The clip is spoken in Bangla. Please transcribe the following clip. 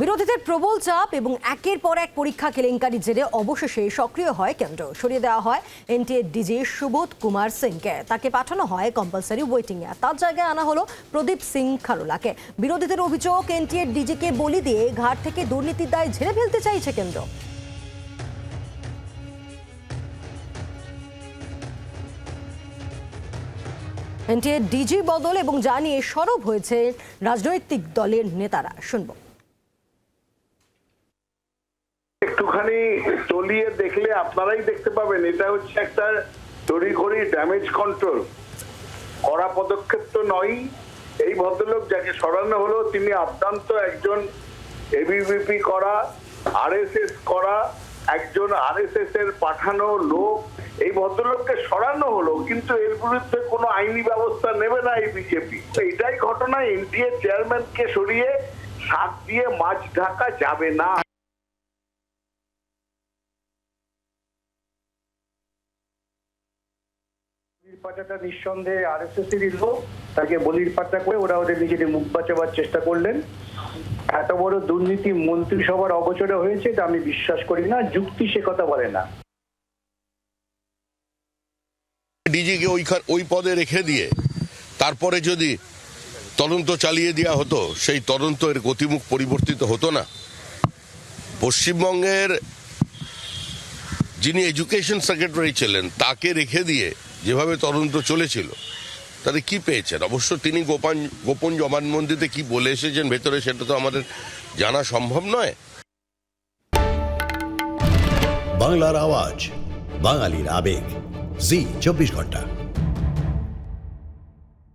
বিরোধীদের প্রবল চাপ এবং একের পর এক পরীক্ষা কেলেঙ্কারির জেরে অবশেষে সক্রিয় হয় কেন্দ্র। সরিয়ে দেওয়া হয় এনটিএ ডিজি সুবোধ কুমার সিংকে। তাকে পাঠানো হয় কম্পালসারি ওয়েটিং এ। তার জায়গায় আনা হলো প্রদীপ সিং খারোলাকে। বিরোধীদের অভিযোগ, এনটিএ ডিজিকে বলি দিয়ে ঘাট থেকে দুর্নীতির দায় ঝেড়ে ফেলতে চাইছে কেন্দ্র। এনটিএ ডিজি বদল এবং জানিয়ে সরব হয়েছে রাজনৈতিক দলের নেতারা। শুনব। একটুখানি তলিয়ে দেখলে আপনারাই দেখতে পাবেন, এটা হচ্ছে একটা তড়িঘড়ি ড্যামেজ কন্ট্রোল করা পদক্ষেপ তো নয় এই ভদ্রলোক যাকে সরানো হলো, তিনি আদ্যান্ত একজন এবিভিপি করা আরএসএস করা, একজন আরএসএস এর পাঠানো লোক, এই ভদ্রলোককে সরানো হলো, কিন্তু এর বিরুদ্ধে কোনো আইনি ব্যবস্থা নেবে না এই বিজেপি এটাই ঘটনা এনডিএ চেয়ারম্যানকে সরিয়ে শাক দিয়ে মাছ ঢাকা যাবে না। বলির নিঃসন্দেহে আরএসএস এরই লোক তাকে বলির পাচা করে ওরা ওদের নিজেদের মুখ বাঁচাবার চেষ্টা করলেন। এত বড় দুর্নীতি মন্ত্রিসভার অগোচরে হয়েছে, এটা আমি বিশ্বাস করি না, যুক্তি সে কথা বলে না। ডিজিকে ওইখান ওই পদে রেখে দিয়ে তারপরে যদি তদন্ত চালিয়ে দেওয়া হতো, সেই তদন্তের গতিমুখ পরিবর্তিত হতো না। পশ্চিমবঙ্গের যিনি এডুকেশন সেক্রেটারি ছিলেন, তাকে রেখে দিয়ে যেভাবে তদন্ত চলেছিল, তাতে কি পেয়েছেন? অবশ্য তিনি গোপন গোপন জবানবন্দিতে কি বলে এসেছেন ভেতরে সেটা তো আমাদের জানা সম্ভব নয়। বাংলার আওয়াজ, বাঙালির আবেগ, জি, চব্বিশ ঘণ্টা।